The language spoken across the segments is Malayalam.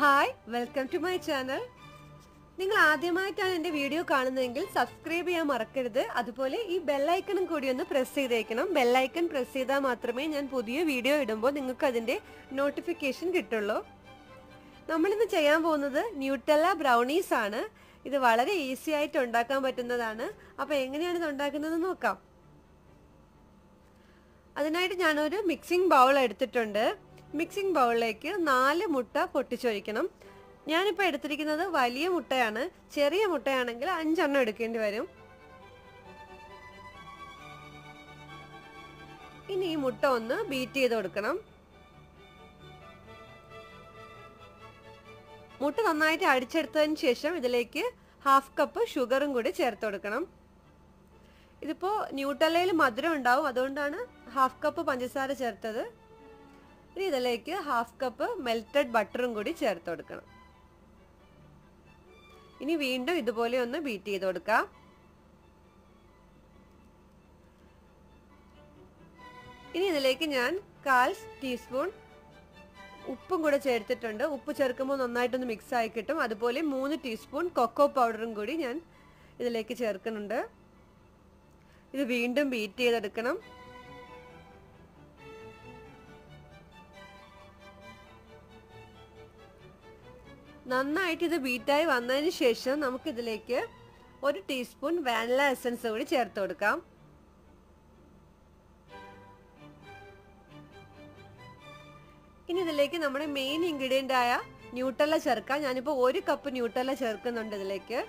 Hi welcome to my channel നിങ്ങൾ ആദ്യമായിട്ടാണ് എന്റെ വീഡിയോ കാണുന്നതെങ്കിൽ സബ്സ്ക്രൈബ് ചെയ്യാൻ മറക്കരുത്. അതുപോലെ ഈ ബെല്ലൈക്കണും കൂടി ഒന്ന് പ്രസ് ചെയ്തേക്കണം. ബെല്ലൈക്കൺ പ്രസ് ചെയ്താൽ മാത്രമേ ഞാൻ പുതിയ വീഡിയോ ഇടുമ്പോൾ നിങ്ങൾക്ക് അതിന്റെ നോട്ടിഫിക്കേഷൻ കിട്ടുള്ളൂ. നമ്മളിന്ന് ചെയ്യാൻ പോകുന്നത് ന്യൂട്ടല്ല ബ്രൗണീസ് ആണ്. ഇത് വളരെ ഈസി ആയിട്ട് ഉണ്ടാക്കാൻ പറ്റുന്നതാണ്. അപ്പോൾ എങ്ങനെയാണ് ഇത് ഉണ്ടാക്കുന്നത് നോക്കാം. അതിനായിട്ട് ഞാനൊരു മിക്സിംഗ് ബൗൾ എടുത്തിട്ടുണ്ട്. മിക്സിംഗ് ബൗളിലേക്ക് നാല് മുട്ട പൊട്ടിച്ചൊഴിക്കണം. ഞാനിപ്പോൾ എടുത്തിരിക്കുന്നത് വലിയ മുട്ടയാണ്. ചെറിയ മുട്ടയാണെങ്കിൽ അഞ്ചെണ്ണം എടുക്കേണ്ടി വരും. ഇനി ഈ മുട്ട ഒന്ന് ബീറ്റ് ചെയ്ത് കൊടുക്കണം. മുട്ട നന്നായിട്ട് അടിച്ചെടുത്തതിന് ശേഷം ഇതിലേക്ക് ഹാഫ് കപ്പ് ഷുഗറും കൂടി ചേർത്ത് കൊടുക്കണം. ഇതിപ്പോൾ ന്യൂട്ടല്ലയിൽ മധുരം ഉണ്ടാവും. അതുകൊണ്ടാണ് ഹാഫ് കപ്പ് പഞ്ചസാര ചേർത്തത്. ഇനി ഇതിലേക്ക് ഹാഫ് കപ്പ് മെൽറ്റഡ് ബട്ടറും കൂടി ചേർത്ത് കൊടുക്കണം. ഇനി വീണ്ടും ഇതുപോലെ ഒന്ന് ബീറ്റ് ചെയ്ത് കൊടുക്കാം. ഇനി ഇതിലേക്ക് ഞാൻ കാൽ ടീസ്പൂൺ ഉപ്പും കൂടെ ചേർത്തിട്ടുണ്ട്. ഉപ്പ് ചേർക്കുമ്പോൾ നന്നായിട്ടൊന്ന് മിക്സ് ആയി കിട്ടും. അതുപോലെ മൂന്ന് ടീസ്പൂൺ കൊക്കോ പൗഡറും കൂടി ഞാൻ ഇതിലേക്ക് ചേർക്കുന്നുണ്ട്. ഇത് വീണ്ടും ബീറ്റ് ചെയ്തെടുക്കണം. നന്നായിട്ട് ഇത് ബീറ്റായി വന്നതിന് ശേഷം നമുക്കിതിലേക്ക് ഒരു ടീസ്പൂൺ വാനില എസൻസ് കൂടി ചേർത്ത് കൊടുക്കാം. ഇനി ഇതിലേക്ക് നമ്മുടെ മെയിൻ ഇൻഗ്രീഡിയന്റ് ആയ ന്യൂട്ടല്ല ചേർക്കാം. ഞാനിപ്പോൾ ഒരു കപ്പ് ന്യൂട്ടല്ല ചേർക്കുന്നുണ്ട് ഇതിലേക്ക്.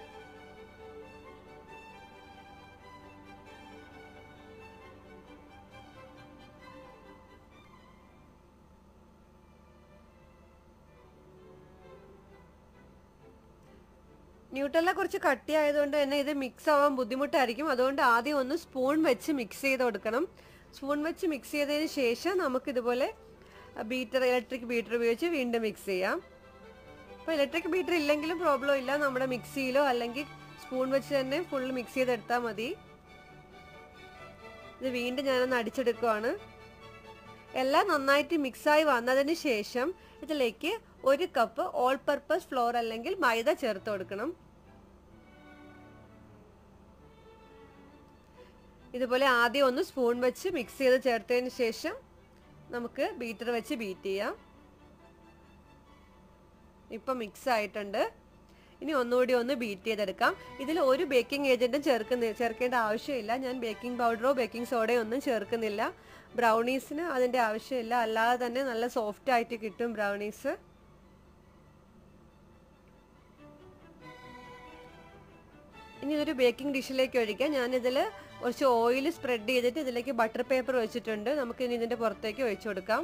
ന്യൂട്ടല്ല കുറച്ച് കട്ടി ആയതുകൊണ്ട് തന്നെ ഇത് മിക്സ് ആവാൻ ബുദ്ധിമുട്ടായിരിക്കും. അതുകൊണ്ട് ആദ്യം ഒന്ന് സ്പൂൺ വെച്ച് മിക്സ് ചെയ്ത് കൊടുക്കണം. സ്പൂൺ വെച്ച് മിക്സ് ചെയ്തതിന് ശേഷം നമുക്ക് ഇതുപോലെ ബീറ്റർ ഇലക്ട്രിക് ബീറ്റർ ഉപയോഗിച്ച് വീണ്ടും മിക്സ് ചെയ്യാം. അപ്പോൾ ഇലക്ട്രിക് ബീറ്റർ ഇല്ലെങ്കിലും പ്രോബ്ലം ഇല്ല. നമ്മുടെ മിക്സിയിലോ അല്ലെങ്കിൽ സ്പൂൺ വെച്ച് തന്നെ ഫുൾ മിക്സ് ചെയ്തെടുത്താൽ മതി. ഇത് വീണ്ടും ഞാനൊന്ന് അടിച്ചെടുക്കുവാണ്. എല്ലാം നന്നായിട്ട് മിക്സായി വന്നതിന് ശേഷം ഇതിലേക്ക് ഒരു കപ്പ് ഓൾ പർപ്പസ് ഫ്ലോർ അല്ലെങ്കിൽ മൈദ ചേർത്ത് കൊടുക്കണം. ഇതുപോലെ ആദ്യം ഒന്ന് സ്പൂൺ വെച്ച് മിക്സ് ചെയ്ത് ചേർത്തതിന് ശേഷം നമുക്ക് ബീറ്റർ വെച്ച് ബീറ്റ് ചെയ്യാം. ഇപ്പം മിക്സ് ആയിട്ടുണ്ട്. ഇനി ഒന്നുകൂടി ഒന്ന് ബീറ്റ് ചെയ്തെടുക്കാം. ഇതിൽ ഒരു ബേക്കിംഗ് ഏജന്റും ചേർക്കുന്ന ചേർക്കേണ്ട ആവശ്യമില്ല. ഞാൻ ബേക്കിംഗ് പൗഡറോ ബേക്കിംഗ് സോഡയോ ഒന്നും ചേർക്കുന്നില്ല. ബ്രൗണീസിന് അതിന്റെ ആവശ്യമില്ല. അല്ലാതെ തന്നെ നല്ല സോഫ്റ്റ് ആയിട്ട് കിട്ടും ബ്രൗണീസ് ഇനി ഇതൊരു ബേക്കിംഗ് ഡിഷിലേക്ക് ഒഴിക്കാം. ഞാനിതിൽ കുറച്ച് ഓയിൽ സ്പ്രെഡ് ചെയ്തിട്ട് ഇതിലേക്ക് ബട്ടർ പേപ്പർ വെച്ചിട്ടുണ്ട് നമുക്ക് ഇനി ഇതിന്റെ പുറത്തേക്ക് ഒഴിച്ചു കൊടുക്കാം.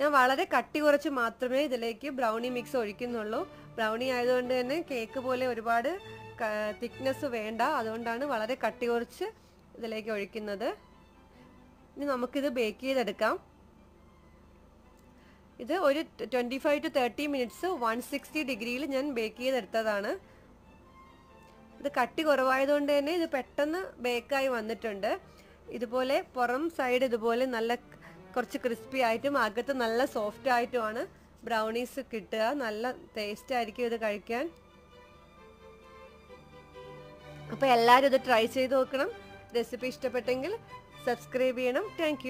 ഞാൻ വളരെ കട്ടി കുറച്ച് മാത്രമേ ഇതിലേക്ക് ബ്രൗണി മിക്സ് ഒഴിക്കുന്നുള്ളൂ. ബ്രൗണി ആയതുകൊണ്ട് തന്നെ കേക്ക് പോലെ ഒരുപാട് തിക്നെസ് വേണ്ട. അതുകൊണ്ടാണ് വളരെ കട്ടി കുറച്ച് ഇതിലേക്ക് ഒഴിക്കുന്നത്. ഇനി നമുക്കിത് ബേക്ക് ചെയ്തെടുക്കാം. ഇത് ഒരു twenty five to thirty minutes one sixty ഡിഗ്രിയിൽ ഞാൻ ബേക്ക് ചെയ്തെടുത്തതാണ്. ഇത് കട്ടി കുറവായതുകൊണ്ട് തന്നെ ഇത് പെട്ടെന്ന് ബേക്കായി വന്നിട്ടുണ്ട്. ഇതുപോലെ പുറം സൈഡ് ഇതുപോലെ നല്ല കുറച്ച് ക്രിസ്പി ആയിട്ടും അകത്ത് നല്ല സോഫ്റ്റ് ആയിട്ടുമാണ് ബ്രൗണീസ് കിട്ടുക. നല്ല ടേസ്റ്റ് ആയിരിക്കും ഇത് കഴിക്കാൻ. അപ്പോൾ എല്ലാവരും ഇത് ട്രൈ ചെയ്ത് നോക്കണം. റെസിപ്പി ഇഷ്ടപ്പെട്ടെങ്കിൽ സബ്സ്ക്രൈബ് ചെയ്യണം. താങ്ക്